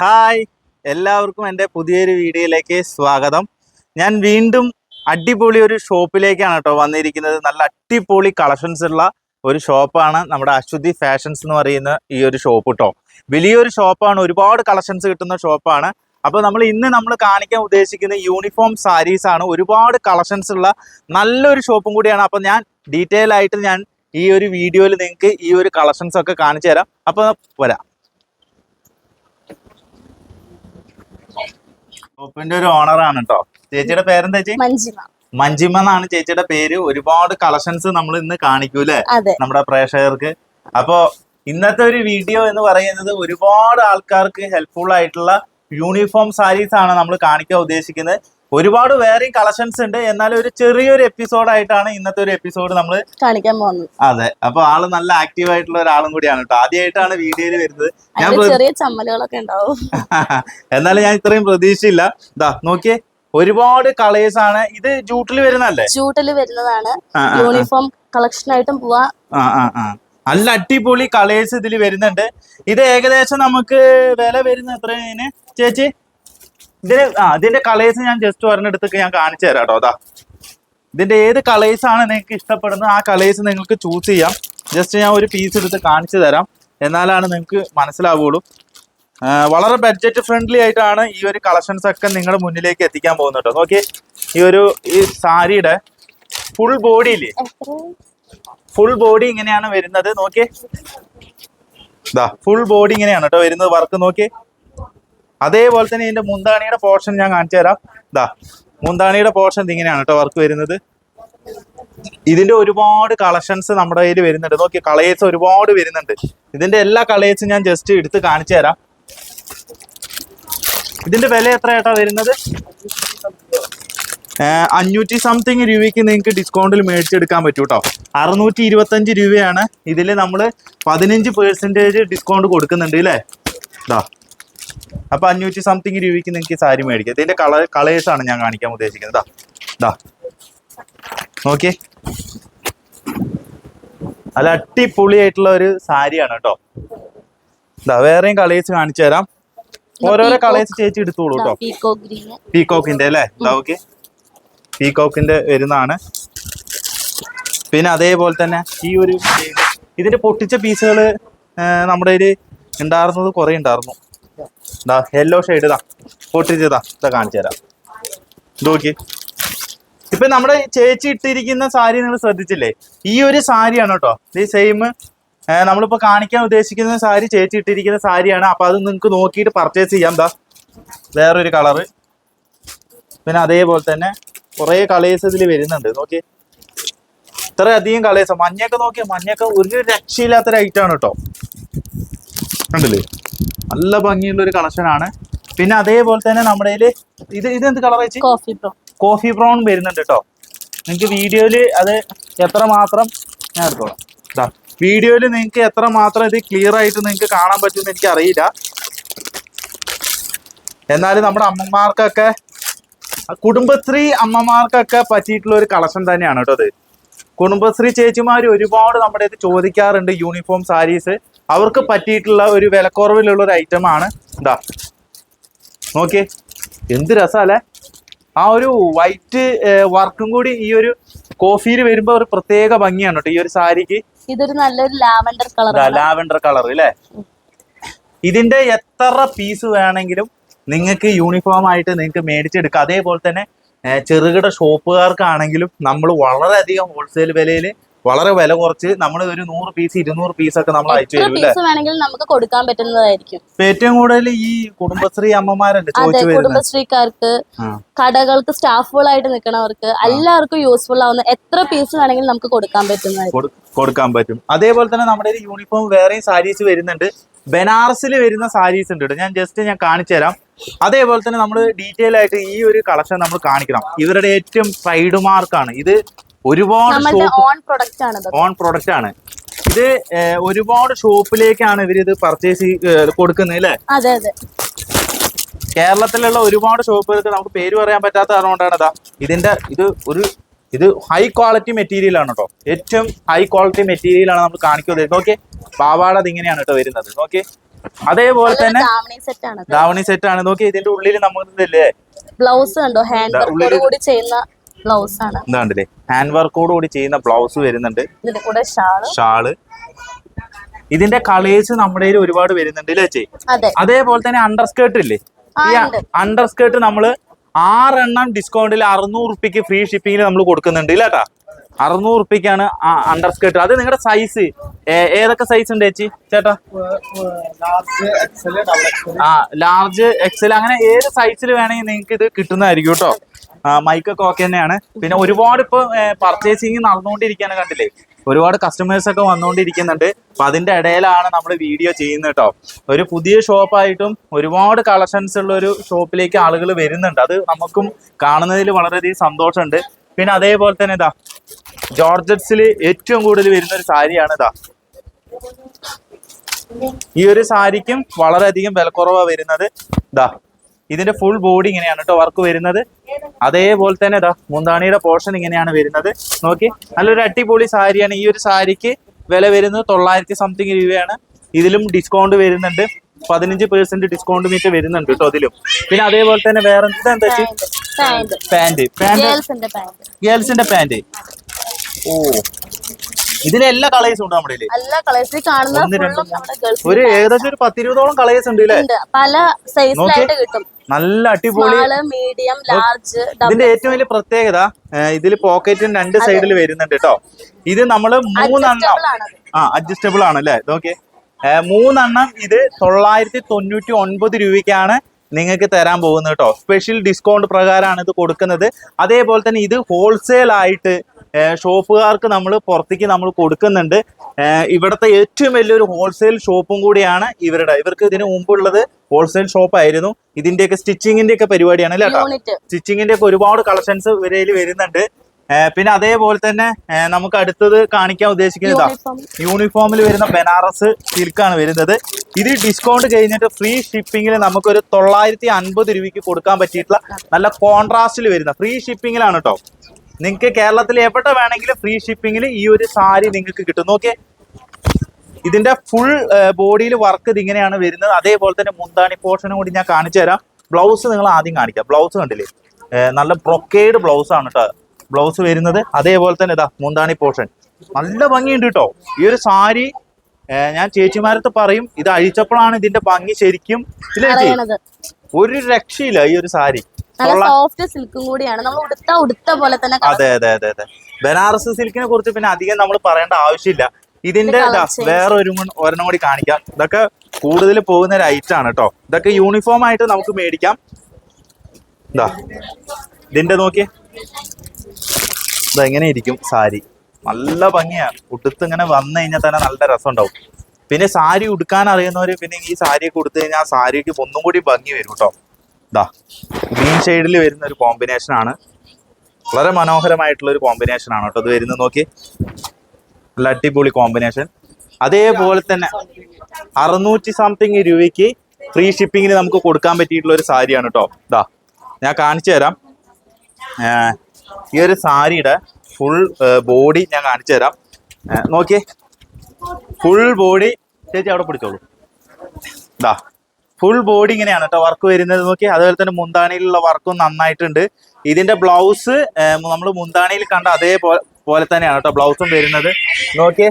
Hi. എല്ലാവർക്കും എന്റെ പുതിയൊരു വീഡിയോയിലേക്ക് സ്വാഗതം. ഞാൻ വീണ്ടും അടിപൊളി ഒരു ഷോപ്പിലേക്കാണ് കേട്ടോ വന്നിരിക്കുന്നത്. നല്ല അടിപൊളി കളക്ഷൻസ് ഉള്ള ഒരു ഷോപ്പാണ് നമ്മുടെ അശ്വതി ഫാഷൻസ് എന്ന് പറയുന്ന ഈ ഒരു ഷോപ്പ് കേട്ടോ. വലിയൊരു ഷോപ്പാണ് ഒരുപാട് കളക്ഷൻസ് കിട്ടുന്ന ഷോപ്പാണ്. അപ്പോൾ നമ്മൾ ഇന്ന് നമ്മൾ കാണിക്കാൻ ഉദ്ദേശിക്കുന്ന യൂണിഫോം സാരീസ് ആണ്. ഒരുപാട് കളക്ഷൻസ് ഉള്ള നല്ലൊരു ഷോപ്പും കൂടിയാണ്. അപ്പോൾ ഞാൻ ഡീറ്റെയിൽ ആയിട്ട് ഞാൻ ഈ ഒരു വീഡിയോയിൽ നിങ്ങൾക്ക് ഈ ഒരു കളക്ഷൻസ് ഒക്കെ കാണിച്ചു തരാം. അപ്പോൾ വരാം. ഷോപ്പിന്റെ ഒരു ഓണറാണ് കേട്ടോ ചേച്ചിയുടെ പേരെന്താ ചേച്ചി? മഞ്ജിമ. മഞ്ജിമ എന്നാണ് ചേച്ചിയുടെ പേര്. ഒരുപാട് കളക്ഷൻസ് നമ്മൾ ഇന്ന് കാണിക്കൂലേ അതെ. നമ്മുടെ പ്രേക്ഷകർക്ക്. അപ്പോ ഇന്നത്തെ ഒരു വീഡിയോ എന്ന് പറയുന്നത് ഒരുപാട് ആൾക്കാർക്ക് ഹെൽപ്ഫുൾ ആയിട്ടുള്ള യൂണിഫോം സാരീസ് ആണ് നമ്മൾ കാണിക്കാൻ ഉദ്ദേശിക്കുന്നത്. ഒരുപാട് വേറെയും കളക്ഷൻസ് ഉണ്ട്. എന്നാൽ ഒരു ചെറിയൊരു എപ്പിസോഡ് ആയിട്ടാണ് ഇന്നത്തെ ഒരു എപ്പിസോഡ് നമ്മൾ കാണിക്കാൻ പോകുന്നത്. അതെ. അപ്പൊ ആൾ നല്ല ആക്റ്റീവ് ആയിട്ടുള്ള ഒരാളും കൂടിയാണ് കേട്ടോ. ആദ്യമായിട്ടാണ് വീഡിയോയിൽ വരുന്നത്. ഞാൻ ചെറിയ ചമ്മലുകളൊക്കെ ഉണ്ടാവും. എന്നാലും ഞാൻ ഇത്രയും പ്രതീക്ഷയില്ല ഇതാ നോക്കിയേ. ഒരുപാട് കളേഴ്സ് ആണ്. ഇത് ജൂട്ടിൽ വരുന്നല്ലേ ജൂട്ടിൽ വരുന്നതാണ്. യൂണിഫോം കളക്ഷൻ ആയിട്ടും പോവാ. നല്ല അടിപൊളി കളേഴ്സ് ഇതിൽ വരുന്നുണ്ട്. ഇത് ഏകദേശം നമുക്ക് വില വരുന്ന എത്ര ചേച്ചി? ഇതിന് ആ ഇതിന്റെ കളേഴ്സ് ഞാൻ ജസ്റ്റ് ഒരെണ്ണെടുത്തൊക്കെ ഞാൻ കാണിച്ചു തരാം കേട്ടോ അതാ ഇതിന്റെ ഏത് കളേഴ്സ് ആണ് നിങ്ങൾക്ക് ഇഷ്ടപ്പെടുന്നത് ആ കളേഴ്സ് നിങ്ങൾക്ക് ചൂസ് ചെയ്യാം. ജസ്റ്റ് ഞാൻ ഒരു പീസ് എടുത്ത് കാണിച്ചു തരാം. എന്നാലാണ് നിങ്ങൾക്ക് മനസ്സിലാവുള്ളൂ. വളരെ ബഡ്ജറ്റ് ഫ്രണ്ട്ലി ആയിട്ടാണ് ഈ ഒരു കളക്ഷൻസ് ഒക്കെ നിങ്ങളുടെ മുന്നിലേക്ക് എത്തിക്കാൻ പോകുന്നത് നോക്കി ഈ ഒരു ഈ സാരിയുടെ ഫുൾ ബോഡിയില്ലേ ഫുൾ ബോഡി ഇങ്ങനെയാണ് വരുന്നത്. നോക്കിയേ. ഫുൾ ബോഡി ഇങ്ങനെയാണ് കേട്ടോ വരുന്നത് വർക്ക് നോക്കിയേ. അതേപോലെ തന്നെ ഇതിന്റെ മുന്താണിയുടെ പോർഷൻ ഞാൻ കാണിച്ചു തരാം. ഇതാ മുന്താണിയുടെ പോർഷൻ ഇങ്ങനെയാണ് കേട്ടോ വർക്ക് വരുന്നത്. ഇതിന്റെ ഒരുപാട് കളക്ഷൻസ് നമ്മുടെ കയ്യിൽ വരുന്നുണ്ട്. നോക്കി കളേഴ്സ് ഒരുപാട് വരുന്നുണ്ട്. ഇതിന്റെ എല്ലാ കളേഴ്സും ഞാൻ ജസ്റ്റ് എടുത്ത് കാണിച്ചു തരാം. ഇതിന്റെ വില എത്ര ഏട്ടാ വരുന്നത് അഞ്ഞൂറ്റി സംതിങ് രൂപയ്ക്ക് നിങ്ങൾക്ക് ഡിസ്കൗണ്ടിൽ മേടിച്ചെടുക്കാൻ പറ്റും കേട്ടോ അറുന്നൂറ്റി ഇരുപത്തഞ്ച് രൂപയാണ് ഇതിൽ നമ്മൾ പതിനഞ്ച് പെർസെന്റേജ് ഡിസ്കൗണ്ട് കൊടുക്കുന്നുണ്ട് അല്ലേ ഇതാ അപ്പൊ അഞ്ഞൂറ്റി സംതിങ് രൂപയ്ക്ക് നിങ്ങൾക്ക് സാരി മേടിക്കാം. ഇതിന്റെ കളർ കളേഴ്സ് ആണ് ഞാൻ കാണിക്കാൻ ഉദ്ദേശിക്കുന്നത്. ദാ ദാ. നോക്കിയേ. നല്ല അടിപൊളിയായിട്ടുള്ള ഒരു സാരിയാണ് കേട്ടോ. ഇതാ വേറെയും കളേഴ്സ് കാണിച്ചു തരാം. ഓരോരോ കളേഴ്സ് ചേച്ചി എടുത്തോളൂ കേട്ടോ. പീകോക്കിന്റെ അല്ലേ? ഇതാ ഓക്കെ. പീകോക്കിന്റെ വരുന്നതാണ്. പിന്നെ അതേപോലെ തന്നെ ഈ ഒരു ഇതിന്റെ പൊട്ടിച്ച പീസുകൾ നമ്മുടെ കയ്യിൽ ഉണ്ടായിരുന്നത് കുറെ ഉണ്ടായിരുന്നു. ഇതാ യെല്ലോ ഷെയ്ഡ് ഇതാ. പൊട്ടിച്ചതാ ഇതാ കാണിച്ചു തരാം. നോക്കി ഇപ്പൊ നമ്മുടെ ചേച്ചി ഇട്ടിരിക്കുന്ന സാരി നിങ്ങൾ ശ്രദ്ധിച്ചില്ലേ? ഈ ഒരു സാരിയാണ് കേട്ടോ. ഈ സെയിം നമ്മളിപ്പോ കാണിക്കാൻ ഉദ്ദേശിക്കുന്ന സാരി ചേച്ചി ഇട്ടിരിക്കുന്ന സാരിയാണ്. അപ്പൊ അത് നിങ്ങൾക്ക് നോക്കിയിട്ട് പർച്ചേസ് ചെയ്യാം. ദാ വേറൊരു കളറ് പിന്നെ അതേപോലെ തന്നെ കുറെ കളേഴ്സ് ഇതിൽ വരുന്നുണ്ട്. നോക്കി ഇത്ര അധികം കളേഴ്സ് മഞ്ഞയൊക്കെ നോക്കിയാൽ മഞ്ഞയൊക്കെ ഒരു രക്ഷയില്ലാത്തൊരു ഐറ്റം ആണ് കേട്ടോ. കണ്ടില്ലേ? നല്ല ഭംഗിയുള്ള ഒരു കളക്ഷൻ ആണ്. പിന്നെ അതേപോലെ തന്നെ നമ്മുടെ ഇത് ഇത് എന്ത് കളർ വെച്ച് കോഫി ബ്രൗൺ കോഫി ബ്രൗൺ വരുന്നുണ്ട് കേട്ടോ നിങ്ങൾക്ക് വീഡിയോയിൽ അത് എത്ര മാത്രം ഞാൻ എടുത്തോളാം. ഇതാ വീഡിയോയിൽ നിങ്ങൾക്ക് എത്ര മാത്രം ഇത് ക്ലിയർ ആയിട്ട് നിങ്ങൾക്ക് കാണാൻ പറ്റുമെന്ന് എനിക്ക് അറിയില്ല. എന്നാലും നമ്മുടെ അമ്മമാർക്കൊക്കെ കുടുംബശ്രീ അമ്മമാർക്കൊക്കെ പറ്റിയിട്ടുള്ള ഒരു കളക്ഷൻ തന്നെയാണ് കേട്ടോ അത് കുടുംബശ്രീ ചേച്ചിമാർ ഒരുപാട് നമ്മുടെ ഇത് ചോദിക്കാറുണ്ട് യൂണിഫോം സാരീസ് അവർക്ക് പറ്റിയിട്ടുള്ള ഒരു വിലക്കുറവിലുള്ള ഒരു ഐറ്റം ആണ് ഇതാ. നോക്കിയേ. എന്ത് രസമല്ലേ ആ ഒരു വൈറ്റ് വർക്കും കൂടി ഈ ഒരു കോഫിയിൽ വരുമ്പോ ഒരു പ്രത്യേക ഭംഗിയാണ് കേട്ടോ. ഈ ഒരു സാരിക്ക്. ഇതൊരു നല്ലൊരു ലാവൻഡർ കളർ ലാവൻഡർ കളർ അല്ലേ ഇതിന്റെ എത്ര പീസ് വേണമെങ്കിലും നിങ്ങൾക്ക് യൂണിഫോം ആയിട്ട് നിങ്ങൾക്ക് മേടിച്ചെടുക്കാം. അതേപോലെ തന്നെ ചെറുകിട ഷോപ്പുകാർക്കാണെങ്കിലും നമ്മൾ വളരെയധികം ഹോൾസെയിൽ വിലയിൽ വളരെ വില കുറച്ച് നമ്മൾ ഒരു നൂറ് പീസ് ഇരുന്നൂറ് പീസ് ഒക്കെ നമ്മൾ അയച്ചു തരും നമുക്ക് കൊടുക്കാൻ പറ്റുന്നതായിരിക്കും. ഏറ്റവും കൂടുതൽ ഈ കുടുംബശ്രീ അമ്മമാരല്ലേ അതെ ചോദിച്ചു കുടുംബശ്രീക്കാർക്ക് കടകൾക്ക് സ്റ്റാഫുകളായിട്ട് നിൽക്കുന്നവർക്ക് എല്ലാവർക്കും യൂസ്ഫുൾ ആവുന്ന എത്ര പീസ് വേണമെങ്കിലും നമുക്ക് കൊടുക്കാൻ പറ്റുന്നതായിരിക്കും. കൊടുക്കാൻ പറ്റും. അതേപോലെ തന്നെ നമ്മുടെ ഒരു യൂണിഫോം വേറെയും സാരീസ് വരുന്നുണ്ട്. ബനാറസിൽ വരുന്ന സാരീസ് ഉണ്ട് ഞാൻ ജസ്റ്റ് ഞാൻ കാണിച്ചു തരാം. അതേപോലെ തന്നെ നമ്മൾ ഡീറ്റെയിൽ ആയിട്ട് ഈ ഒരു കളക്ഷൻ നമ്മൾ കാണിക്കണം. ഇവരുടെ ഏറ്റവും പ്രൈഡ് മാർക്കാണ് ഇത് ഒരുപാട് ഓൺ പ്രൊഡക്റ്റ് ആണ് ഇത് ഓൺ പ്രൊഡക്റ്റ് ആണ്. ഇത് ഒരുപാട് ഷോപ്പിലേക്കാണ് ഇവർ ഇത് പർച്ചേസ് കൊടുക്കുന്നത് അല്ലേ? അതെ അതെ. കേരളത്തിലുള്ള ഒരുപാട് ഷോപ്പുകൾക്ക് നമുക്ക് പേര് പറയാൻ പറ്റാത്ത കാരണം കൊണ്ടാണ് ഇതാ ഇതിന്റെ ഇത് ഒരു ഇത് ഹൈ ക്വാളിറ്റി മെറ്റീരിയൽ ആണ് കേട്ടോ ഏറ്റവും ഹൈ ക്വാളിറ്റി മെറ്റീരിയൽ ആണ് നമ്മൾ കാണിക്കുന്നത് ഓക്കെ പാവാട അത് ഇങ്ങനെയാണ് കേട്ടോ വരുന്നത്. ഓക്കെ അതേപോലെ തന്നെ ധാവണി സെറ്റ് ആണ് നോക്കി ഇതിന്റെ ഉള്ളിൽ നമുക്ക് ബ്ലൗസ് കണ്ടോ? ഹാൻഡ് കൂടി ചെയ്യുന്ന ബ്ലൗസ് ആണ്. ഹാൻഡ് വർക്കോട് കൂടി ചെയ്യുന്ന ബ്ലൗസ് വരുന്നുണ്ട്. ഇതിന്റെ കൂടെ ഷാൾ. ഷാൾ. ഇതിന്റെ കളേഴ്സ് നമ്മുടെ കയ്യിൽ ഒരുപാട് വരുന്നുണ്ട് ചേച്ചി? അതെ. അതേപോലെ തന്നെ അണ്ടർ സ്കേർട്ട് ഇല്ലേ ഈ. അണ്ടർ സ്കേർട്ട് നമ്മൾ ആറെണ്ണം ഡിസ്കൗണ്ടിൽ അറുന്നൂറ് റുപ്യക്ക് ഫ്രീ ഷിപ്പിംഗിൽ നമ്മൾ കൊടുക്കുന്നുണ്ട് ഇല്ലേട്ടാ അറുന്നൂറ് റുപ്യക്കാണ് അണ്ടർ സ്കേർട്ട് അത് നിങ്ങളുടെ സൈസ് ഏതൊക്കെ സൈസ് ഉണ്ട് ചേച്ചി? ചേട്ടാ? ലാർജ് എക്സൽ ഡബിൾ ആ ലാർജ് എക്സൽ അങ്ങനെ ഏത് സൈസിൽ വേണമെങ്കിൽ നിങ്ങൾക്ക് ഇത് കിട്ടുന്നതായിരിക്കും കേട്ടോ മൈക്കൊക്കെ ഓക്കെ തന്നെയാണ്. പിന്നെ ഒരുപാട് ഇപ്പൊ പർച്ചേസിങ് നടന്നുകൊണ്ടിരിക്കുകയാണ് കണ്ടില്ലേ? ഒരുപാട് കസ്റ്റമേഴ്സ് ഒക്കെ വന്നുകൊണ്ടിരിക്കുന്നുണ്ട്. അപ്പൊ അതിന്റെ ഇടയിലാണ് നമ്മൾ വീഡിയോ ചെയ്യുന്നത് കേട്ടോ ഒരു പുതിയ ഷോപ്പായിട്ടും ഒരുപാട് കളക്ഷൻസ് ഉള്ള ഒരു ഷോപ്പിലേക്ക് ആളുകൾ വരുന്നുണ്ട്. അത് നമുക്കും കാണുന്നതിൽ വളരെയധികം സന്തോഷമുണ്ട്. പിന്നെ അതേപോലെ തന്നെ ഇതാ ജോർജറ്റ്സിൽ ഏറ്റവും കൂടുതൽ വരുന്ന ഒരു സാരിയാണ് ഇതാ. ഈ ഒരു സാരിക്കും വളരെയധികം വിലക്കുറവാണ് വരുന്നത്. ഇതാ ഇതിന്റെ ഫുൾ ബോഡി ഇങ്ങനെയാണ് കേട്ടോ വർക്ക് വരുന്നത്. അതേപോലെ തന്നെ ഇതാ മുന്താണിയുടെ പോർഷൻ ഇങ്ങനെയാണ് വരുന്നത്. നോക്കി നല്ലൊരു അടിപൊളി സാരിയാണ്. ഈ ഒരു സാരിക്ക് വില വരുന്നത് തൊള്ളായിരത്തി സംതിങ് രൂപയാണ്. ഇതിലും ഡിസ്കൗണ്ട് വരുന്നുണ്ട്. പതിനഞ്ച് പെർസെന്റ് ഡിസ്കൗണ്ട് മീറ്റ് വരുന്നുണ്ട് കേട്ടോ അതിലും പിന്നെ അതേപോലെ തന്നെ വേറെ എന്താ പാന്റ്. പാന്റ്. ഗേൾസിന്റെ പാന്റ്. ഓ. ഇതിന് എല്ലാ കളേഴ്സും ഉണ്ട് നമ്മുടെ. എല്ലാ കളേഴ്സിൽ കാണുന്ന ഒരു ഏകദേശം ഒരു പത്തിരുപതോളം കളേഴ്സ് ഉണ്ട് പല സൈസിലായിട്ട് കിട്ടും. നല്ല അടിപൊളി മീഡിയം ലാർജ് ഇതിന്റെ ഏറ്റവും വലിയ പ്രത്യേകത ഇതിൽ പോക്കറ്റും രണ്ട് സൈഡിൽ വരുന്നുണ്ട് കേട്ടോ ഇത് നമ്മൾ മൂന്നെണ്ണം. ആ അഡ്ജസ്റ്റബിൾ ആണ് അല്ലേ ഓക്കെ മൂന്നെണ്ണം ഇത് തൊള്ളായിരത്തി തൊണ്ണൂറ്റി ഒൻപത് രൂപയ്ക്കാണ് നിങ്ങൾക്ക് തരാൻ പോകുന്നത് കേട്ടോ. സ്പെഷ്യൽ ഡിസ്കൗണ്ട് പ്രകാരമാണ് ഇത് കൊടുക്കുന്നത്. അതേപോലെ തന്നെ ഇത് ഹോൾസെയിൽ ആയിട്ട് ഷോപ്പുകാർക്ക് നമ്മൾ പുറത്തേക്ക് നമ്മൾ കൊടുക്കുന്നുണ്ട്. ഇവിടുത്തെ ഏറ്റവും വലിയൊരു ഹോൾസെയിൽ ഷോപ്പും കൂടിയാണ് ഇവരുടെ. ഇവർക്ക് ഇതിന് മുമ്പുള്ളത് ഹോൾസെയിൽ ഷോപ്പ് ആയിരുന്നു. ഇതിന്റെയൊക്കെ സ്റ്റിച്ചിങ്ങിന്റെ ഒക്കെ പരിപാടിയാണ് അല്ലേ സ്റ്റിച്ചിങ്ങിന്റെ ഒക്കെ ഒരുപാട് കളക്ഷൻസ് ഇവരയിൽ വരുന്നുണ്ട്. പിന്നെ അതേപോലെ തന്നെ നമുക്ക് അടുത്തത് കാണിക്കാൻ ഉദ്ദേശിക്കുന്നത് യൂണിഫോം യൂണിഫോമിൽ വരുന്ന ബനാറസ് സിൽക്കാണ് വരുന്നത്. ഇത് ഡിസ്കൗണ്ട് കഴിഞ്ഞിട്ട് ഫ്രീ ഷിപ്പിംഗിൽ നമുക്കൊരു തൊള്ളായിരത്തി അൻപത് രൂപയ്ക്ക് കൊടുക്കാൻ പറ്റിയിട്ടുള്ള നല്ല കോൺട്രാസ്റ്റിൽ വരുന്ന ഫ്രീ ഷിപ്പിംഗിലാണ് കേട്ടോ നിങ്ങൾക്ക് കേരളത്തിൽ എവിടെ വേണമെങ്കിലും ഫ്രീ ഷിപ്പിംഗിൽ ഈ ഒരു സാരി നിങ്ങൾക്ക് കിട്ടും. നോക്കിയേ. ഇതിന്റെ ഫുൾ ബോഡിയിൽ വർക്ക് ഇതിങ്ങനെയാണ് വരുന്നത്. അതേപോലെ തന്നെ മുന്താണി പോർഷനും കൂടി ഞാൻ കാണിച്ചു തരാം ബ്ലൗസ് നിങ്ങൾ ആദ്യം കാണിക്കാം. ബ്ലൗസ് കണ്ടില്ലേ? നല്ല ബ്രൊക്കേഡ് ബ്ലൗസ് ആണ് കേട്ടോ ബ്ലൗസ് വരുന്നത് അതേപോലെ തന്നെ ഇതാ മുന്താണി പോർഷൻ. നല്ല ഭംഗിയുണ്ട് കേട്ടോ ഈ ഒരു സാരി ഞാൻ ചേച്ചിമാരത്ത് പറയും ഇത് അഴിച്ചപ്പോഴാണ് ഇതിന്റെ ഭംഗി ശരിക്കും ഒരു രക്ഷയില്ല ഈ ഒരു സാരി. സോഫ്റ്റ് സിൽക്കും കൂടിയാണ്. നമ്മൾ ഉടുത്ത ഉടുത്ത പോലെ തന്നെ അതെ അതെ അതെ അതെ. ബനാറസ് സിൽക്കിനെ കുറിച്ച് പിന്നെ അധികം നമ്മൾ പറയേണ്ട ആവശ്യമില്ല. ഇതിന്റെ വേറെ ഒരു ഒരെണ്ണം കൂടി കാണിക്കാം. ഇതൊക്കെ കൂടുതൽ പോകുന്ന ഒരു ഐറ്റം ആണ് കേട്ടോ ഇതൊക്കെ യൂണിഫോം ആയിട്ട് നമുക്ക് മേടിക്കാം. ഇതാ. ഇതിന്റെ നോക്കിയേ. ഇതാ എങ്ങനെ ഇരിക്കും സാരി? നല്ല ഭംഗിയാണ്. ഉടുത്ത് ഇങ്ങനെ വന്നു കഴിഞ്ഞാൽ തന്നെ നല്ല രസം ഉണ്ടാവും പിന്നെ സാരി ഉടുക്കാൻ അറിയുന്നവര് പിന്നെ ഈ സാരിയൊക്കെ ഉടുത്തു കഴിഞ്ഞാൽ സാരിക്ക് ഒന്നും കൂടി ഭംഗി വരും കേട്ടോ. ഇതാ ഗ്രീൻ ഷെയ്ഡിൽ വരുന്ന ഒരു കോമ്പിനേഷൻ ആണ്. വളരെ മനോഹരമായിട്ടുള്ള ഒരു കോമ്പിനേഷൻ ആണ് കേട്ടോ. ഇത് വരുന്നത് നോക്കി. നല്ല അടിപൊളി കോമ്പിനേഷൻ അതേപോലെ തന്നെ അറുന്നൂറ്റി സംതിങ് രൂപയ്ക്ക് ഫ്രീ ഷിപ്പിങ്ങിന് നമുക്ക് കൊടുക്കാൻ പറ്റിയിട്ടുള്ള ഒരു സാരിയാണ് കേട്ടോ. ഇതാ ഞാൻ കാണിച്ചു തരാം. ഈ ഒരു സാരിയുടെ ഫുൾ ബോഡി ഞാൻ കാണിച്ചു തരാം. നോക്കിയേ. ഫുൾ ബോഡി ചേച്ചി അവിടെ പിടിച്ചോളൂ. ഇതാ ഫുൾ ബോഡി ഇങ്ങനെയാണ് കേട്ടോ വർക്ക് വരുന്നത്. നോക്കി അതുപോലെ തന്നെ മുന്താണിയിലുള്ള വർക്കും നന്നായിട്ടുണ്ട്. ഇതിന്റെ ബ്ലൗസ് നമ്മൾ മുന്താണിയിൽ കണ്ട അതേ പോലെ തന്നെയാണ് കേട്ടോ ബ്ലൗസും വരുന്നത്. നോക്കിയേ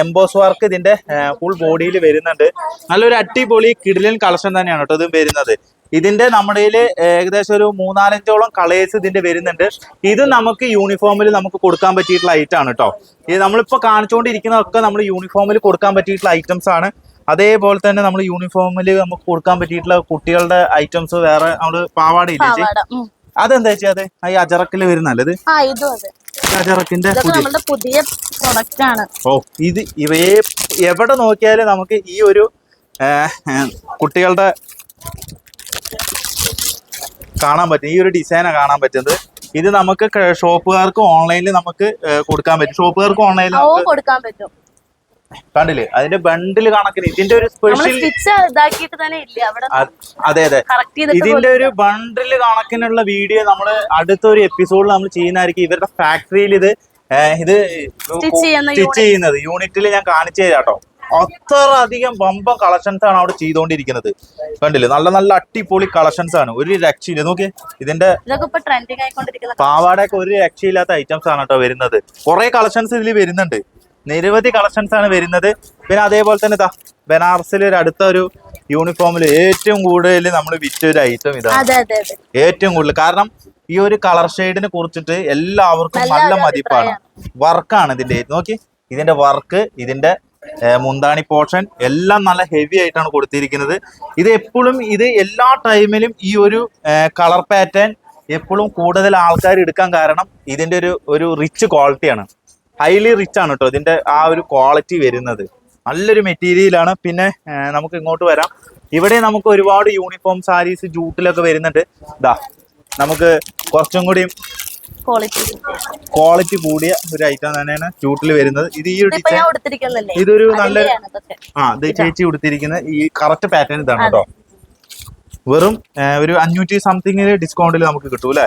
എംബോസ് വർക്ക് ഇതിന്റെ ഫുൾ ബോഡിയിൽ വരുന്നുണ്ട്. നല്ലൊരു അടിപൊളി കിടിലൻ കളക്ഷൻ തന്നെയാണ് കേട്ടോ ഇതും വരുന്നത്. ഇതിന്റെ നമ്മുടെ ഏകദേശം ഒരു മൂന്നാലഞ്ചോളം കളേഴ്സ് ഇതിന്റെ വരുന്നുണ്ട്. ഇത് നമുക്ക് യൂണിഫോമിൽ നമുക്ക് കൊടുക്കാൻ പറ്റിയിട്ടുള്ള ഐറ്റം ആണ് കേട്ടോ ഇത് നമ്മളിപ്പോ കാണിച്ചുകൊണ്ടിരിക്കുന്നതൊക്കെ നമ്മൾ യൂണിഫോമിൽ കൊടുക്കാൻ പറ്റിയിട്ടുള്ള ഐറ്റംസ് ആണ്. അതേപോലെ തന്നെ നമ്മൾ യൂണിഫോമിൽ നമുക്ക് കൊടുക്കാൻ പറ്റിയിട്ടുള്ള കുട്ടികളുടെ ഐറ്റംസ് വേറെ നമ്മൾ പാവാടയില്ലേ ചേച്ചി. അതെന്താ ചേച്ചി അതെ? ഈ അജറക്കിൽ വരുന്നല്ലേ ഇത് അജറക്കിന്റെ പുതിയ പ്രൊഡക്റ്റ് ആണ്. ഓ ഇത് ഇവയെ എവിടെ നോക്കിയാലും നമുക്ക് ഈ ഒരു കുട്ടികളുടെ കാണാൻ പറ്റും. ഈ ഒരു ഡിസൈനാണ് കാണാൻ പറ്റുന്നത്. ഇത് നമുക്ക് ഷോപ്പുകാർക്ക് ഓൺലൈനിൽ നമുക്ക് കൊടുക്കാൻ പറ്റും. ഷോപ്പുകാർക്ക് ഓൺലൈനിൽ കൊടുക്കാൻ പറ്റും. കണ്ടില്ലേ? അതിന്റെ ബണ്ടിൽ കണക്കിന് ഇതിന്റെ ഒരു സ്പെഷ്യൽ അതെ അതെ. ഇതിന്റെ ഒരു ബണ്ടിൽ കണക്കിനുള്ള വീഡിയോ നമ്മൾ അടുത്ത ഒരു എപ്പിസോഡിൽ നമ്മൾ ചെയ്യുന്നതായിരിക്കും. ഇവരുടെ ഫാക്ടറിയിൽ ഇത് ഇത് സ്റ്റിച്ച് ചെയ്യുന്നത്. യൂണിറ്റിൽ ഞാൻ കാണിച്ചു തരാം കേട്ടോ അത്ര അധികം ബമ്പം കളക്ഷൻസ് ആണ് അവിടെ ചെയ്തുകൊണ്ടിരിക്കുന്നത്. കണ്ടില്ലേ? നല്ല നല്ല അടിപൊളി കളക്ഷൻസ് ആണ്. ഒരു രക്ഷയില്ല. നോക്കിയേ ഇതിന്റെ പാവാടയൊക്കെ ഒരു രക്ഷയില്ലാത്ത ഐറ്റംസ് ആണ് കേട്ടോ വരുന്നത്. കുറെ കളക്ഷൻസ് ഇതിൽ വരുന്നുണ്ട്. നിരവധി കളക്ഷൻസ് ആണ് വരുന്നത്. പിന്നെ അതേപോലെ തന്നെ ഇതാ ബനാറസിൽ ഒരു അടുത്ത ഒരു യൂണിഫോമിൽ ഏറ്റവും കൂടുതൽ നമ്മൾ വിറ്റ ഒരു ഐറ്റം ഇതാണ്. ഏറ്റവും കൂടുതൽ കാരണം ഈ ഒരു കളർ ഷെയ്ഡിനെ കുറിച്ചിട്ട് എല്ലാവർക്കും നല്ല മതിപ്പാണ്. വർക്കാണ് ഇതിന്റെ. നോക്കി ഇതിന്റെ വർക്ക് ഇതിന്റെ മുന്താണി പോർഷൻ എല്ലാം നല്ല ഹെവി ആയിട്ടാണ് കൊടുത്തിരിക്കുന്നത്. ഇത് എപ്പോഴും ഇത് എല്ലാ ടൈമിലും ഈ ഒരു കളർ പാറ്റേൺ എപ്പോഴും കൂടുതൽ ആൾക്കാർ എടുക്കാൻ കാരണം ഇതിന്റെ ഒരു ഒരു റിച്ച് ക്വാളിറ്റിയാണ് ഹൈലി റിച്ച് ആണ് കേട്ടോ ഇതിന്റെ ആ ഒരു ക്വാളിറ്റി വരുന്നത്. നല്ലൊരു മെറ്റീരിയലാണ് പിന്നെ നമുക്ക് ഇങ്ങോട്ട് വരാം. ഇവിടെ നമുക്ക് ഒരുപാട് യൂണിഫോം സാരീസ് ജൂട്ടിലൊക്കെ വരുന്നുണ്ട്. ഇതാ നമുക്ക് കുറച്ചും കൂടി ക്വാളിറ്റി കൂടിയ ഒരു ഐറ്റം തന്നെയാണ് ക്യൂട്ടിൽ വരുന്നത്. ഇത് ഈ ഒരു ഇതൊരു നല്ല ആ ഇത്. ചേച്ചി കൊടുത്തിരിക്കുന്ന ഈ കറക്റ്റ് പാറ്റേൺ ഇതാണ് കേട്ടോ വെറും ഒരു അഞ്ഞൂറ്റി സംതിങ് ഡിസ്കൗണ്ടിൽ നമുക്ക് കിട്ടും അല്ലേ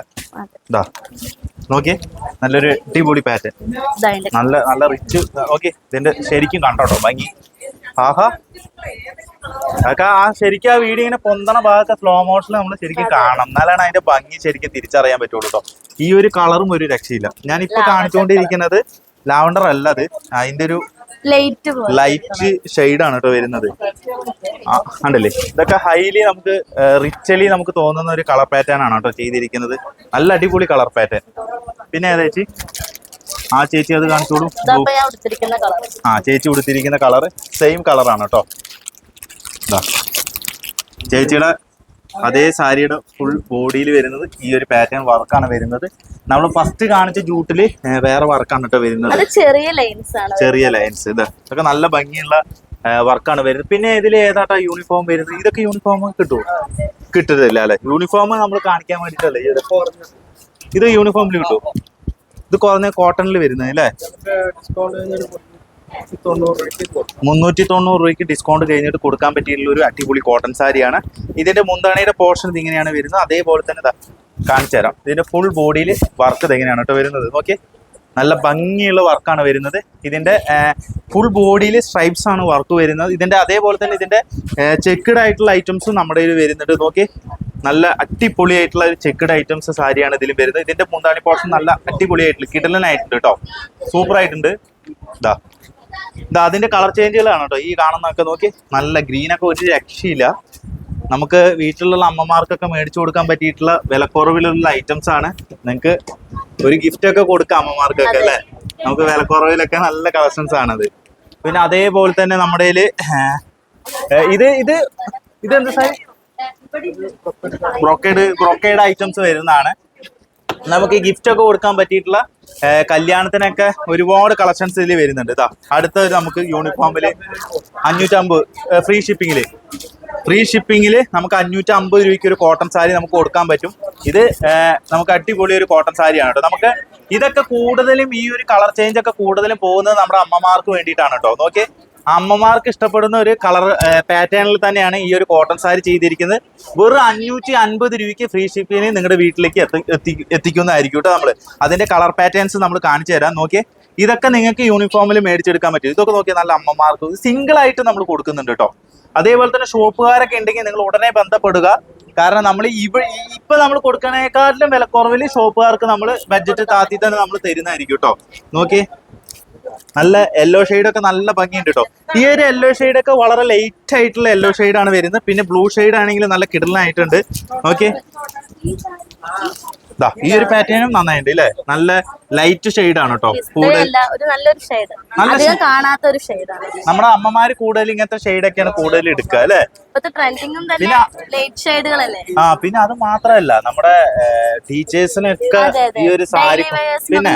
ഇതാ നോക്കിയേ. നല്ലൊരു അടിപൊളി പാറ്റേൺ നല്ല നല്ല റിച്ച് ഓക്കെ. ഇതിന്റെ ശരിക്കും കണ്ടോട്ടോ ഭംഗി. ആഹാ. അതൊക്കെ ആ ശരിക്കും ആ വീഡിയോ ഇങ്ങനെ പൊന്തണ ഭാഗത്തെ സ്ലോ മോഷനിൽ നമ്മൾ ശരിക്കും കാണണം. എന്നാലാണ് അതിന്റെ ഭംഗി ശരിക്കും തിരിച്ചറിയാൻ പറ്റുള്ളൂ കേട്ടോ ഈ ഒരു കളറും ഒരു രക്ഷയില്ല. ഞാൻ ഇപ്പൊ കാണിച്ചുകൊണ്ടിരിക്കുന്നത് ലാവണ്ടർ അല്ല അത് അതിന്റെ ഒരു ലൈറ്റ് ഷെയ്ഡ് ലൈറ്റ് ആണ് കേട്ടോ വരുന്നത്. ആ, കണ്ടില്ലേ? ഇതൊക്കെ ഹൈലി നമുക്ക് റിച്ചലി നമുക്ക് തോന്നുന്ന ഒരു കളർ പാറ്റേൺ ആണ് കേട്ടോ ചെയ്തിരിക്കുന്നത്. നല്ല അടിപൊളി കളർ പാറ്റേൺ പിന്നെ ഏതാ ചേച്ചി? ആ ചേച്ചി അത് കാണിച്ചോളൂ. ആ ചേച്ചി ഉടുത്തിരിക്കുന്ന കളർ സെയിം കളറാണ് കേട്ടോ. ചേച്ചിയുടെ അതേ സാരിയുടെ ഫുൾ ബോഡിയിൽ വരുന്നത് ഈ ഒരു പാറ്റേൺ വർക്കാണ് വരുന്നത്. നമ്മൾ ഫസ്റ്റ് കാണിച്ച ജൂട്ടിൽ വേറെ വർക്കാണ് കേട്ടോ വരുന്നത്. ചെറിയ ലൈൻസ് ആണ്. ചെറിയ ലൈൻസ് ഇത്. ഇതൊക്കെ നല്ല ഭംഗിയുള്ള വർക്കാണ് വരുന്നത്. പിന്നെ ഇതിൽ ഏതാട്ടാ യൂണിഫോം വരുന്നത്? ഇതൊക്കെ യൂണിഫോം കിട്ടുമോ കിട്ടത്തില്ല അല്ലെ? യൂണിഫോം നമ്മൾ കാണിക്കാൻ വേണ്ടിട്ടല്ലേ? ഇത് യൂണിഫോമിൽ കിട്ടുമോ ഇത് കുറഞ്ഞ കോട്ടണിൽ വരുന്നത് അല്ലേ? മുന്നൂറ്റി തൊണ്ണൂറ് രൂപയ്ക്ക് ഡിസ്കൗണ്ട് കഴിഞ്ഞിട്ട് കൊടുക്കാൻ പറ്റിയിട്ടുള്ള ഒരു അടിപൊളി കോട്ടൺ സാരിയാണ്. ഇതിന്റെ മുന്തണയുടെ പോർഷൻ ഇങ്ങനെയാണ് വരുന്നത്. അതേപോലെ തന്നെ കാണിച്ചു തരാം ഇതിന്റെ ഫുൾ ബോഡിയിൽ വർക്ക് ഇതെങ്ങനെയാണ് കേട്ടോ വരുന്നത്. ഓക്കെ നല്ല ഭംഗിയുള്ള വർക്കാണ് വരുന്നത്. ഇതിന്റെ ഫുൾ ബോഡിയിൽ സ്ട്രൈപ്സ് ആണ് വർക്ക് വരുന്നത്. ഇതിന്റെ അതേപോലെ തന്നെ ഇതിന്റെ ചെക്കഡ് ആയിട്ടുള്ള ഐറ്റംസും നമ്മുടെ കയ്യിൽ വരുന്നുണ്ട്. നോക്കി നല്ല അടിപൊളിയായിട്ടുള്ള ഒരു ചെക്കഡ് ഐറ്റംസ് സാരിയാണ് ഇതിൽ വരുന്നത്. ഇതിന്റെ മുന്താണി പോർഷൻ നല്ല അടിപൊളിയായിട്ടുള്ള കിടലനായിട്ടുണ്ട് കേട്ടോ. സൂപ്പർ ആയിട്ടുണ്ട്. ഇതാ ഇതാ അതിന്റെ കളർ ചേഞ്ചുകളാണ് കേട്ടോ. ഈ കാണുന്നതൊക്കെ നോക്കി നല്ല ഗ്രീൻ ഒക്കെ ഒരു രക്ഷയില്ല. നമുക്ക് വീട്ടിലുള്ള അമ്മമാർക്കൊക്കെ മേടിച്ചു കൊടുക്കാൻ പറ്റിയിട്ടുള്ള വിലക്കുറവിലുള്ള ഐറ്റംസ് ആണ്. നിങ്ങൾക്ക് ഒരു ഗിഫ്റ്റ് ഒക്കെ കൊടുക്കാം അമ്മമാർക്കൊക്കെ അല്ലെ? നമുക്ക് വിലക്കുറവിലൊക്കെ നല്ല കളക്ഷൻസ് ആണത്. പിന്നെ അതേപോലെ തന്നെ നമ്മുടെ ഇത് ഇത് ഇത് സാർ ബ്രോക്കേഡ് ബ്രോക്കേഡ് ഐറ്റംസ് വരുന്നതാണ്. നമുക്ക് ഗിഫ്റ്റ് ഒക്കെ കൊടുക്കാൻ പറ്റിയിട്ടുള്ള കല്യാണത്തിനൊക്കെ ഒരുപാട് കളക്ഷൻസ് ഇതിൽ വരുന്നുണ്ട് ഇതാ അടുത്ത നമുക്ക് യൂണിഫോമിൽ അഞ്ഞൂറ്റമ്പത് ഫ്രീ ഷിപ്പിങ്ങിൽ ഫ്രീ ഷിപ്പിങ്ങിൽ നമുക്ക് അഞ്ഞൂറ്റമ്പത് രൂപയ്ക്ക് ഒരു കോട്ടൺ സാരി നമുക്ക് കൊടുക്കാൻ പറ്റും. ഇത് നമുക്ക് അടിപൊളി ഒരു കോട്ടൺ സാരിയാണ് കേട്ടോ നമുക്ക് ഇതൊക്കെ കൂടുതലും ഈ ഒരു കളർ ചേഞ്ച് ഒക്കെ കൂടുതലും പോകുന്നത് നമ്മുടെ അമ്മമാർക്ക് വേണ്ടിയിട്ടാണ് കേട്ടോ നോക്കിയേ അമ്മമാർക്ക് ഇഷ്ടപ്പെടുന്ന ഒരു കളർ പാറ്റേണിൽ തന്നെയാണ് ഈ ഒരു കോട്ടൺ സാരി ചെയ്തിരിക്കുന്നത്. വെറും അഞ്ഞൂറ്റി അൻപത് രൂപയ്ക്ക് ഫ്രീ ഷിപ്പിങ്ങിന് നിങ്ങളുടെ വീട്ടിലേക്ക് എത്തി- എത്തിക്കുന്നതായിരിക്കും കേട്ടോ നമ്മൾ അതിന്റെ കളർ പാറ്റേൺസ് നമ്മൾ കാണിച്ചു തരാം. നോക്കിയേ ഇതൊക്കെ നിങ്ങൾക്ക് യൂണിഫോമിൽ മേടിച്ചെടുക്കാൻ പറ്റും. ഇതൊക്കെ നോക്കിയാൽ നല്ല അമ്മമാർക്ക് സിംഗിൾ ആയിട്ട് നമ്മൾ കൊടുക്കുന്നുണ്ട് കേട്ടോ അതേപോലെ തന്നെ ഷോപ്പുകാരൊക്കെ ഉണ്ടെങ്കിൽ നിങ്ങൾ ഉടനെ ബന്ധപ്പെടുക. കാരണം നമ്മൾ ഇവ ഇപ്പൊ നമ്മൾ കൊടുക്കണേക്കാട്ടിലും വിലക്കുറവിൽ ഷോപ്പുകാർക്ക് നമ്മൾ ബഡ്ജറ്റ് താത്തി തന്നെ നമ്മൾ തരുന്നതായിരിക്കും കേട്ടോ നോക്കിയേ നല്ല യെല്ലോ ഷെയ്ഡ് ഒക്കെ നല്ല ഭംഗിയുണ്ട് കേട്ടോ ഈ ഒരു യെല്ലോ ഷെയ്ഡ് ഒക്കെ വളരെ ലൈറ്റ് ആയിട്ടുള്ള യെല്ലോ ഷെയ്ഡ് ആണ് വരുന്നത്. പിന്നെ ബ്ലൂ ഷെയ്ഡ് ആണെങ്കിൽ നല്ല കിടലായിട്ടുണ്ട്. ഓക്കെ ദാ ഈ ഒരു പാറ്റേണും നന്നായിട്ടുണ്ട് അല്ലേ നല്ല ലൈറ്റ് ഷെയ്ഡ് ആണ് കേട്ടോ കൂടുതൽ കാണാത്ത ഒരു ഷെയ്ഡാണ് നമ്മുടെ അമ്മമാര് കൂടുതൽ ഇങ്ങനത്തെ ഷെയ്ഡ് ഒക്കെയാണ് കൂടുതൽ എടുക്കുക അല്ലേ ആ പിന്നെ അത് മാത്രല്ല നമ്മുടെ ടീച്ചേഴ്സിനൊക്കെ ഈ ഒരു സാരി പിന്നെ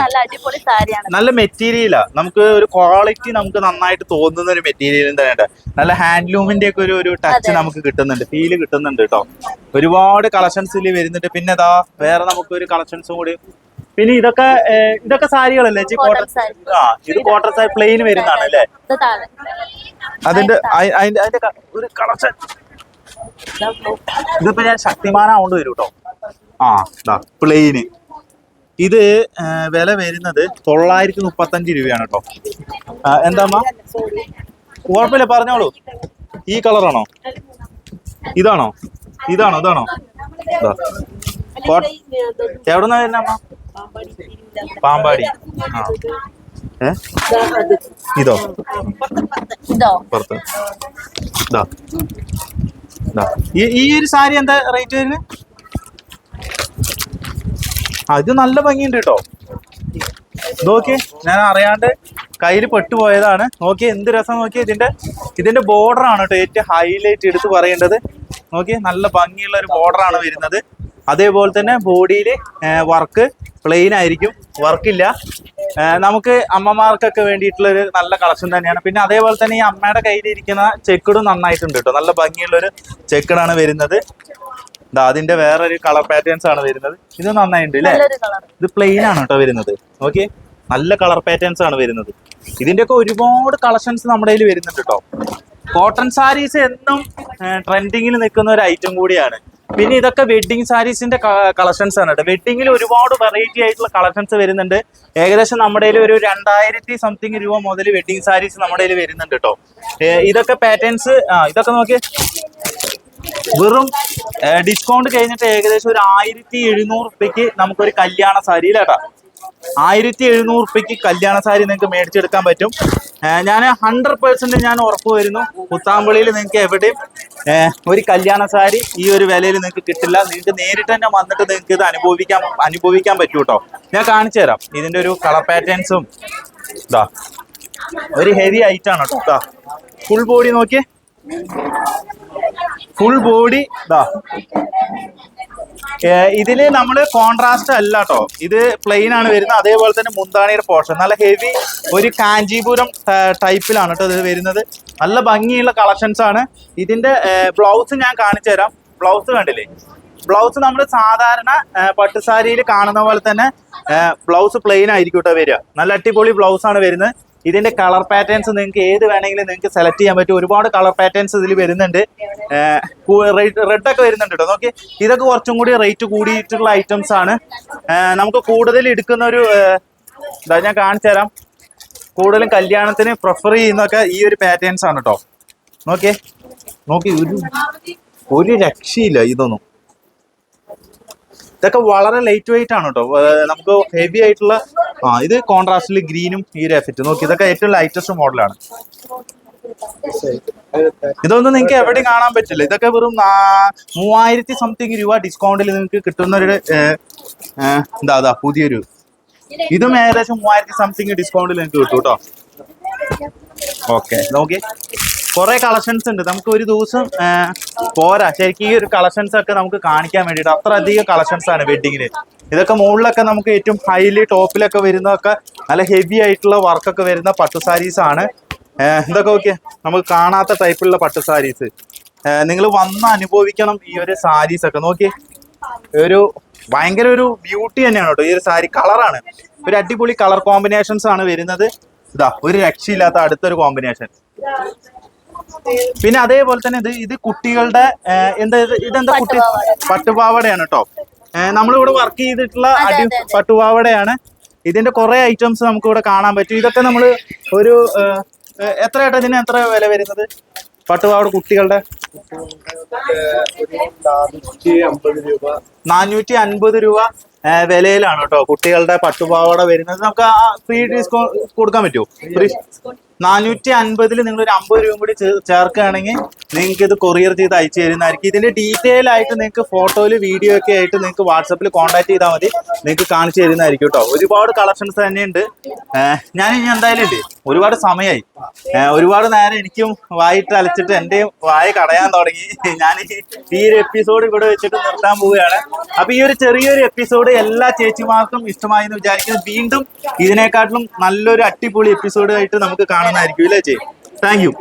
നല്ല മെറ്റീരിയലാ നമുക്ക് ഒരു ക്വാളിറ്റി നമുക്ക് നന്നായിട്ട് തോന്നുന്ന ഒരു മെറ്റീരിയൽ തന്നെയുണ്ട്. നല്ല ഹാൻഡ്ലൂമിന്റെ ഒക്കെ ഒരു ഒരു ടച്ച് നമുക്ക് കിട്ടുന്നുണ്ട്. ഫീൽ കിട്ടുന്നുണ്ട് കേട്ടോ ഒരുപാട് കളക്ഷൻസിൽ വരുന്നുണ്ട്. പിന്നെ ഇതാ വേറെ നമുക്ക് ഒരു കളക്ഷൻസും കൂടി. പിന്നെ ഇതൊക്കെ ഇതൊക്കെ സാരികളല്ലേ? ആ ഇത് കോട്ടൺ സാരി പ്ലെയിൻ വരുന്നതാണ് അല്ലേ അതിന്റെ അതിന്റെ അതിന്റെ ഒരു കളക്ഷൻ. ഇതിപ്പോ ഞാൻ ശക്തിമാനാവോണ്ട് വരും കേട്ടോ ആ ഇതാ പ്ലെയിന് ഇത് വില വരുന്നത് തൊള്ളായിരത്തി മുപ്പത്തഞ്ച് രൂപയാണ് കേട്ടോ എന്താമ്മ? എന്താ അമ്മ? കുഴപ്പമില്ല പറഞ്ഞോളൂ. ഈ കളറാണോ? ഇതാണോ? ഇതാണോ? ഇതാണോ? എവിടുന്നാ വരുന്ന പാമ്പാടി. ആ. ഇതോ? പുറത്ത്. ഇതാ ഈ ഒരു സാരി എന്താ റേറ്റ് വരുന്നത് അത് ഇത് നല്ല ഭംഗിയുണ്ട് കേട്ടോ. നോക്കി ഞാൻ അറിയാണ്ട് കയ്യിൽ പെട്ടുപോയതാണ്. നോക്കി എന്ത് രസം നോക്കി ഇതിന്റെ ഇതിന്റെ ബോർഡർ ആണ് കേട്ടോ ഏറ്റവും ഹൈലൈറ്റ് എടുത്ത് പറയേണ്ടത്. നോക്കി നല്ല ഭംഗിയുള്ള ഒരു ബോർഡർ ആണ് വരുന്നത്. അതേപോലെ തന്നെ ബോഡിയിൽ വർക്ക് പ്ലെയിൻ ആയിരിക്കും. വർക്കില്ല നമുക്ക് അമ്മമാർക്കൊക്കെ വേണ്ടിയിട്ടുള്ളൊരു നല്ല കളക്ഷൻ തന്നെയാണ്. പിന്നെ അതേപോലെ തന്നെ ഈ അമ്മയുടെ കയ്യിലിരിക്കുന്ന ചെക്കിടും നന്നായിട്ടുണ്ട് കേട്ടോ നല്ല ഭംഗിയുള്ളൊരു ചെക്കിടാണ് വരുന്നത്. ദാ അതിന്റെ വേറൊരു കളർ പാറ്റേൺസ് ആണ് വരുന്നത്. ഇത് നന്നായിട്ടുണ്ട് അല്ലേ ഇത് പ്ലെയിൻ ആണ് കേട്ടോ വരുന്നത്. ഓക്കെ നല്ല കളർ പാറ്റേൺസ് ആണ് വരുന്നത്. ഇതിന്റെയൊക്കെ ഒരുപാട് കളക്ഷൻസ് നമ്മുടെ കയ്യിൽ വരുന്നുണ്ട് കേട്ടോ കോട്ടൺ സാരീസ് എന്നും ട്രെൻഡിങ്ങിൽ നിൽക്കുന്ന ഒരു ഐറ്റം കൂടിയാണ്. പിന്നെ ഇതൊക്കെ വെഡ്ഡിങ് സാരീസിന്റെ കളക്ഷൻസ് ആണ് കേട്ടോ. വെഡ്ഡിങ്ങിൽ ഒരുപാട് വെറൈറ്റി ആയിട്ടുള്ള കളക്ഷൻസ് വരുന്നുണ്ട്. ഏകദേശം നമ്മുടെ ഒരു രണ്ടായിരത്തി സംതിങ് രൂപ മുതൽ വെഡ്ഡിങ് സാരീസ് നമ്മുടെ വരുന്നുണ്ട് കേട്ടോ. ഇതൊക്കെ പാറ്റേൺസ് ആ ഇതൊക്കെ നോക്കി വെറും ഡിസ്കൗണ്ട് കഴിഞ്ഞിട്ട് ഏകദേശം ഒരു ആയിരത്തി എഴുന്നൂറ് റുപ്യക്ക് നമുക്കൊരു കല്യാണ സാരി ഇല്ലേട്ടാ ആയിരത്തി എഴുന്നൂറ് റുപ്യക്ക് കല്യാണ സാരി നിങ്ങൾക്ക് മേടിച്ചെടുക്കാൻ പറ്റും. ഞാൻ ഹൺഡ്രഡ് പേഴ്സെന്റ് ഞാൻ ഉറപ്പ് വരുന്നു. പുത്താമ്പള്ളിയിൽ നിങ്ങൾക്ക് എവിടെയും ഒരു കല്യാണ സാരി ഈ ഒരു വിലയിൽ നിങ്ങൾക്ക് കിട്ടില്ല. നിങ്ങൾക്ക് നേരിട്ട് തന്നെ വന്നിട്ട് നിങ്ങൾക്ക് ഇത് അനുഭവിക്കാൻ അനുഭവിക്കാൻ പറ്റൂ കേട്ടോ ഞാൻ കാണിച്ചു തരാം. ഇതിന്റെ ഒരു കളർ പാറ്റേൺസും ഇതാ ഒരു ഹെവി ഐറ്റം ആണ് കേട്ടോ ഫുൾ ബോഡി നോക്കിയേ. ഫുൾ ബോഡി ഇതാ ഇതിൽ നമ്മൾ കോൺട്രാസ്റ്റ് അല്ല കേട്ടോ ഇത് പ്ലെയിൻ ആണ് വരുന്നത്. അതേപോലെ തന്നെ മുന്താണിയുടെ പോർഷൻ നല്ല ഹെവി ഒരു കാഞ്ചീപുരം ടൈപ്പിലാണ് കേട്ടോ ഇത് വരുന്നത്. നല്ല ഭംഗിയുള്ള കളക്ഷൻസ് ആണ്. ഇതിന്റെ ബ്ലൗസ് ഞാൻ കാണിച്ചു തരാം. ബ്ലൗസ് കണ്ടില്ലേ? ബ്ലൗസ് നമ്മൾ സാധാരണ പട്ടുസാരിയിൽ കാണുന്ന പോലെ തന്നെ ബ്ലൗസ് പ്ലെയിൻ ആയിരിക്കും കേട്ടോ വരിക. നല്ല അടിപൊളി ബ്ലൗസ് ആണ് വരുന്നത്. ഇതിന്റെ കളർ പാറ്റേൺസ് നിങ്ങൾക്ക് ഏത് വേണമെങ്കിലും നിങ്ങൾക്ക് സെലക്ട് ചെയ്യാൻ പറ്റും. ഒരുപാട് കളർ പാറ്റേൺസ് ഇതിൽ വരുന്നുണ്ട്. റെഡ് ഒക്കെ വരുന്നുണ്ട് കേട്ടോ നോക്കി ഇതൊക്കെ കുറച്ചും കൂടി റേറ്റ് കൂടിയിട്ടുള്ള ഐറ്റംസ് ആണ്. നമുക്ക് കൂടുതൽ എടുക്കുന്ന ഒരു ഇതാ ഞാൻ കാണിച്ചു തരാം. കൂടുതലും കല്യാണത്തിന് പ്രിഫർ ചെയ്യുന്നൊക്കെ ഈ ഒരു പാറ്റേൺസ് ആണ് കേട്ടോ നോക്കിയേ. നോക്കി ഒരു ഒരു രക്ഷയില്ല ഇതൊന്നും. ഇതൊക്കെ വളരെ ലൈറ്റ് വെയിറ്റ് ആണ് കേട്ടോ നമുക്ക് ഹെവി ആയിട്ടുള്ള ആ ഇത് കോൺട്രാസ്റ്റിൽ ഗ്രീനും ഈ ഒരു എഫക്റ്റ് നോക്കി ഇതൊക്കെ ഏറ്റവും ലൈറ്റസ്റ്റ് മോഡലാണ് ഇതൊന്നും നിങ്ങൾക്ക് എവിടെയും കാണാൻ പറ്റില്ല. ഇതൊക്കെ വെറും മൂവായിരത്തി സംതിങ് രൂപ ഡിസ്കൗണ്ടിൽ നിങ്ങൾക്ക് കിട്ടുന്ന ഒരു എന്താ പുതിയൊരു ഇതും ഏകദേശം മൂവായിരത്തി സംതിങ് ഡിസ്കൗണ്ടിൽ നിങ്ങൾക്ക് കിട്ടും കേട്ടോ ഓക്കെ നോക്കി. കുറെ കളക്ഷൻസ് ഉണ്ട്. നമുക്ക് ഒരു ദിവസം പോരാ. ശരിക്കും ഈ ഒരു കളക്ഷൻസ് ഒക്കെ നമുക്ക് കാണിക്കാൻ വേണ്ടിട്ട് അത്ര അധികം കളക്ഷൻസ് ആണ് വെഡിങ്ങിന് ഇതൊക്കെ മുകളിലൊക്കെ നമുക്ക് ഏറ്റവും ഹൈലി ടോപ്പിലൊക്കെ വരുന്നതൊക്കെ നല്ല ഹെവി ആയിട്ടുള്ള വർക്കൊക്കെ വരുന്ന പട്ടു സാരീസ് ആണ്. ഇതൊക്കെ ഓക്കെ നമുക്ക് കാണാത്ത ടൈപ്പിലുള്ള പട്ടു സാരീസ് നിങ്ങൾ വന്ന് അനുഭവിക്കണം ഈ ഒരു സാരീസ് ഒക്കെ. നോക്കി ഒരു ഭയങ്കര ഒരു ബ്യൂട്ടി തന്നെയാണ് കേട്ടോ. ഈ ഒരു സാരി കളറാണ് ഒരു അടിപൊളി കളർ കോമ്പിനേഷൻസ് ആണ് വരുന്നത്. ഇതാ ഒരു രക്ഷയില്ലാത്ത അടുത്തൊരു കോമ്പിനേഷൻ പിന്നെ അതേപോലെ തന്നെ ഇത് ഇത് കുട്ടികളുടെ എന്താ ഇതെന്താ കുട്ടി? പട്ടുപാവാട. പട്ടുപാവടയാണ് കേട്ടോ. നമ്മളിവിടെ വർക്ക് ചെയ്തിട്ടുള്ള അടി. പട്ടുപാവടയാണ്. ഇതിന്റെ കുറെ ഐറ്റംസ് നമുക്ക് ഇവിടെ കാണാൻ പറ്റും. ഇതൊക്കെ നമ്മൾ ഒരു എത്ര ഏട്ടാ ഇതിന് എത്ര വില വരുന്നത്? പട്ടുപാവട കുട്ടികളുടെ? നാനൂറ്റി അമ്പത് രൂപ നാനൂറ്റി അൻപത് രൂപ വിലയിലാണ് കേട്ടോ കുട്ടികളുടെ പട്ടുപാവാട വരുന്നത്. നമുക്ക് ഫ്രീ ഡിസ്കൗണ്ട് കൊടുക്കാൻ പറ്റുമോ? നാനൂറ്റി അൻപതിൽ നിങ്ങൾ ഒരു അമ്പത് രൂപ കൂടി ചേർക്കുകയാണെങ്കിൽ നിങ്ങൾക്ക് ഇത് കൊറിയർ ചെയ്ത് അയച്ചു തരുന്നതായിരിക്കും. ഇതിന്റെ ഡീറ്റെയിൽ ആയിട്ട് നിങ്ങൾക്ക് ഫോട്ടോയിൽ വീഡിയോ ഒക്കെ ആയിട്ട് നിങ്ങൾക്ക് വാട്സപ്പിൽ കോൺടാക്ട് ചെയ്താൽ മതി. നിങ്ങൾക്ക് കാണിച്ചു തരുന്നതായിരിക്കും കേട്ടോ ഒരുപാട് കളക്ഷൻസ് തന്നെയുണ്ട്. ഞാൻ ഇനി എന്തായാലും ഉണ്ട് ഒരുപാട് സമയമായി ഒരുപാട് നേരം എനിക്കും വായിട്ട് അലച്ചിട്ട് എന്റെയും വായ കടയാൻ തുടങ്ങി. ഞാൻ ഈ ഒരു എപ്പിസോഡ് ഇവിടെ വെച്ചിട്ട് നിർത്താൻ പോവുകയാണ്. അപ്പൊ ഈ ഒരു ചെറിയൊരു എപ്പിസോഡ് എല്ലാ ചേച്ചിമാർക്കും ഇഷ്ടമായി എന്ന് വിചാരിക്കുന്നു. വീണ്ടും ഇതിനെക്കാട്ടിലും നല്ലൊരു അടിപൊളി എപ്പിസോഡ് ആയിട്ട് നമുക്ക് കാണുന്നതായിരിക്കും അല്ലേ ചേച്ചി? Thank you